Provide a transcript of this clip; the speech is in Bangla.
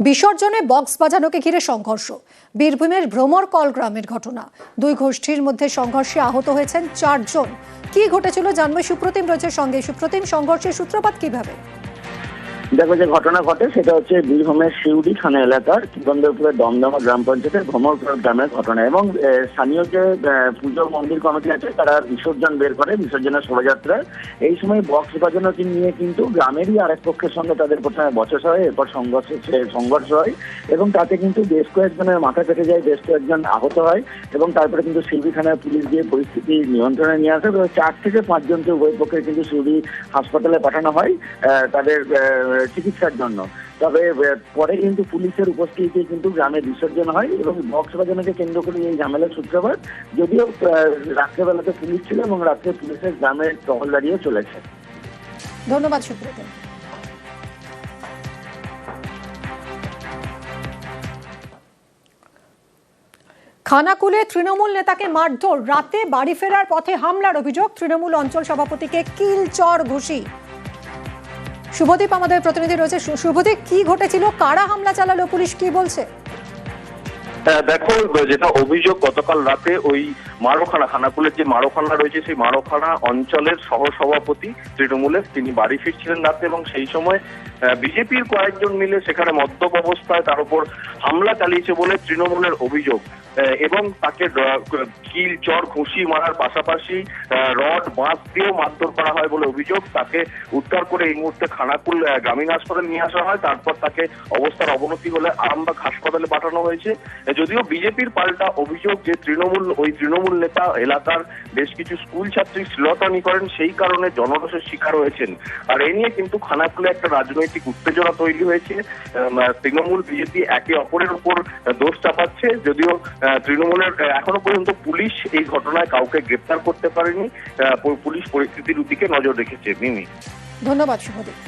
বিসর্জনে বক্স বাজানোকে ঘিরে সংঘর্ষ। বীরভূমের ভ্রমরকল গ্রামের ঘটনা। দুই গোষ্ঠীর মধ্যে সংঘর্ষে আহত হয়েছেন চারজন। কি ঘটেছিল জানবে সুপ্রতিম রয়েছে সঙ্গে। সুপ্রতিম, সংঘর্ষের সূত্রপাত কীভাবে? দেখো যে ঘটনা ঘটে, সেটা হচ্ছে বীরভূমের শিউড়ি থানা এলাকার কিবন্দরপুরের দমদমা গ্রাম পঞ্চায়েতের ভ্রমরপুর গ্রামের ঘটনা। এবং স্থানীয় যে পুজো মন্দির কমিটি আছে, তারা বিসর্জন বের করে, বিসর্জনের শোভাযাত্রা। এই সময় বক্স বাজানোকে নিয়ে কিন্তু গ্রামেরই আরেক পক্ষের সঙ্গে তাদের প্রথমে বচসা হয়, এরপর সংঘর্ষ সংঘর্ষ হয়। এবং তাতে কিন্তু বেশ কয়েকজনের মাথা কেটে যায়, বেশ কয়েকজন আহত হয়। এবং তারপরে কিন্তু শিউড়ি থানার পুলিশ দিয়ে পরিস্থিতি নিয়ন্ত্রণে নিয়ে আসে। চার থেকে পাঁচজনকে উভয় পক্ষে কিন্তু শিউড়ি হাসপাতালে পাঠানো হয়। তাদের চিকিৎসার জন্য। তবে পরে কিন্তু পুলিশের উপস্থিতিতে কিন্তু গ্রামে বিসর্জন হয় এবং বক্স বাজানোকে কেন্দ্র করে এই ঝামেলার সূত্রপাত। যদিও রাত্রেবেলাতে পুলিশ ছিল এবং রাত্রে পুলিশের গ্রামে টহল দাঁড়িয়ে চলেছে। ধন্যবাদ সুপ্রতিম খানাকুলে তৃণমূল নেতাকে মারধর। রাতে বাড়ি ফেরার পথে হামলার অভিযোগ। তৃণমূল অঞ্চল সভাপতিকে কিল চর ঘুষি। শুভদীপ আমাদের প্রতিনিধি রয়েছে। শুভদীপ কি ঘটেছিল? কারা হামলা চালালো? পুলিশ কি বলছে? হ্যাঁ, দেখো যেটা অভিযোগ গতকাল রাতে ওই মারোখানা, খানাকুলের যে মারোখানা রয়েছে, সেই মারোখানা অঞ্চলের সহসভাপতি তৃণমূলের, তিনি বাড়ি ফিরছিলেন রাতে এবং সেই সময় বিজেপির কয়েকজন মিলে সেখানে মদ্যপ অবস্থায় তার উপর হামলা চালিয়েছে বলে তৃণমূলের অভিযোগ। এবং তাকে কিল, চর ঘুষি মারার পাশাপাশি রড, বাঁশ দিয়েও মারধর করা হয় বলে অভিযোগ। তাকে উদ্ধার করে এই মুহূর্তে খানাকুল গ্রামীণ হাসপাতালে নিয়ে আসা হয়। তারপর তাকে অবস্থার অবনতি হলে আরামবাগ হাসপাতালে পাঠানো হয়েছে। যদিও বিজেপির পাল্টা অভিযোগ যে তৃণমূল, ওই তৃণমূল নেতা, এলাকার বেশ কিছু স্কুল ছাত্রী শ্লীলতানি করেন, সেই কারণে জনরোষের শিকার হয়েছেন। আর এ নিয়ে কিন্তু খানাকুলে একটা রাজনৈতিক উত্তেজনা তৈরি হয়েছে। তৃণমূল বিজেপি একে অপরের উপর দোষ চাপাচ্ছে। যদিও তৃণমূলের এখনও পর্যন্ত পুলিশ এই ঘটনায় কাউকে গ্রেপ্তার করতে পারেনি। পুলিশ পরিস্থিতির দিকে নজর রেখেছে, মিমি। ধন্যবাদ, শুভদীপ।